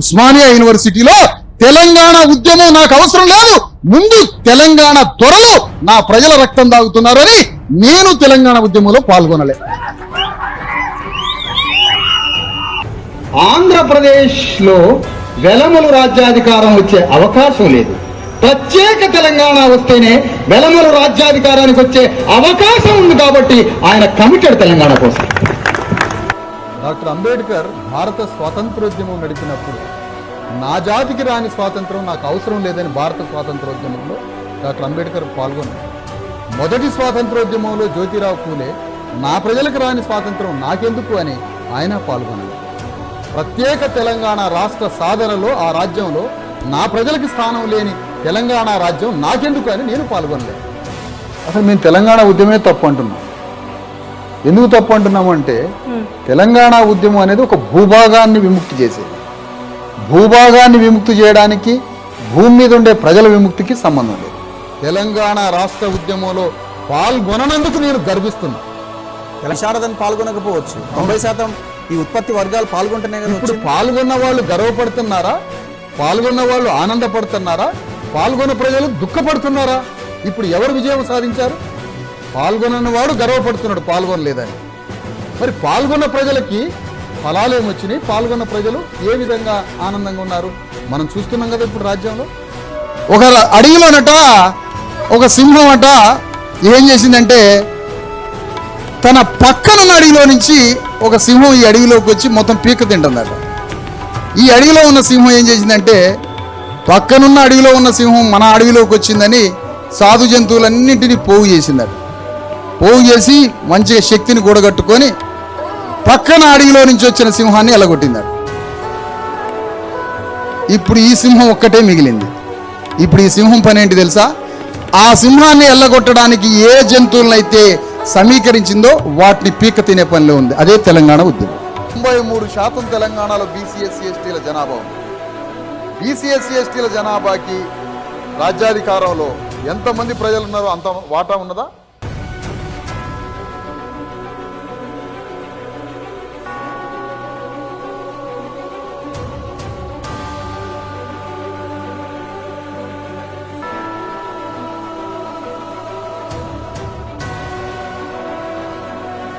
ఉస్మానియా యూనివర్సిటీలో తెలంగాణ ఉద్యమం నాకు అవసరం లేదు. ముందు తెలంగాణ దొరలు నా ప్రజల రక్తం దాగుతున్నారని నేను తెలంగాణ ఉద్యమంలో పాల్గొనలే. ఆంధ్రప్రదేశ్లో వెలమలు రాజ్యాధికారం వచ్చే అవకాశం లేదు. ప్రత్యేక తెలంగాణ వస్తేనే వెలమలు రాజ్యాధికారానికి వచ్చే అవకాశం ఉంది కాబట్టి ఆయన కమిటెడ్ తెలంగాణ కోసం. డాక్టర్ అంబేద్కర్ భారత స్వాతంత్రోద్యమం నడిపినప్పుడు నా జాతికి రాని స్వాతంత్రం నాకు అవసరం లేదని భారత స్వాతంత్రోద్యమంలో డాక్టర్ అంబేద్కర్ పాల్గొన్నారు. మొదటి స్వాతంత్రోద్యమంలో జ్యోతిరావు పూలే నా ప్రజలకు రాని స్వాతంత్రం నాకెందుకు అని ఆయన పాల్గొన్నారు. ప్రత్యేక తెలంగాణ రాష్ట్ర సాధనలో ఆ రాజ్యంలో నా ప్రజలకు స్థానం లేని తెలంగాణ రాజ్యం నాకెందుకు అని నేను పాల్గొనలేదు. అసలు మేము తెలంగాణ ఉద్యమే తప్పు అంటున్నాం. ఎందుకు తప్పు అంటున్నామంటే తెలంగాణ ఉద్యమం అనేది ఒక భూభాగాన్ని విముక్తి చేసేది. భూభాగాన్ని విముక్తి చేయడానికి భూమి మీద ఉండే ప్రజల విముక్తికి సంబంధం లేదు. తెలంగాణ రాష్ట్ర ఉద్యమంలో పాల్గొననందుకు నేను గర్విస్తున్నా. శారదను పాల్గొనకపోవచ్చు. తొంభై శాతం ఈ ఉత్పత్తి వర్గాలు పాల్గొంటేనే కదా ఇప్పుడు. పాల్గొన్న వాళ్ళు గర్వపడుతున్నారా? పాల్గొన్న వాళ్ళు ఆనందపడుతున్నారా? పాల్గొన్న ప్రజలు దుఃఖపడుతున్నారా? ఇప్పుడు ఎవరు విజయం సాధించారు? పాల్గొనని వాడు గర్వపడుతున్నాడు పాల్గొనలేదని. మరి పాల్గొన్న ప్రజలకి ఫలాలు ఏమొచ్చినాయి పాల్గొన్న ప్రజలు ఏ విధంగా ఆనందంగా ఉన్నారు? మనం చూస్తున్నాం కదా ఇప్పుడు రాజ్యంలో. ఒక అడవిలోనట ఒక సింహం అట ఏం చేసిందంటే తన పక్కనున్న అడవిలో నుంచి ఒక సింహం ఈ అడవిలోకి వచ్చి మొత్తం పీక తింటుందట. ఈ అడవిలో ఉన్న సింహం ఏం చేసిందంటే పక్కనున్న అడవిలో ఉన్న సింహం మన అడవిలోకి వచ్చిందని సాధు జంతువులన్నింటినీ పోగు చేసిందట. పోగు చేసి మంచిగా శక్తిని కూడగట్టుకొని పక్కన అడవిలో నుంచి వచ్చిన సింహాన్ని ఎలగొట్టిందాడు ఇప్పుడు ఈ సింహం ఒక్కటే మిగిలింది. ఇప్పుడు ఈ సింహం పని ఏంటి తెలుసా? ఆ సింహాన్ని ఎల్లగొట్టడానికి ఏ జంతువులనైతే సమీకరించిందో వాటిని పీక తినే పనిలో ఉంది. అదే తెలంగాణ ఉద్యమం. తొంభై మూడు శాతం తెలంగాణలో బీసీఎస్సీ ఎస్టీల జనాభా ఉంది. బీసీఎస్సీ ఎస్టీల జనాభాకి రాజ్యాధికారంలో ఎంతమంది ప్రజలు ఉన్నారో అంత వాటా ఉన్నదా?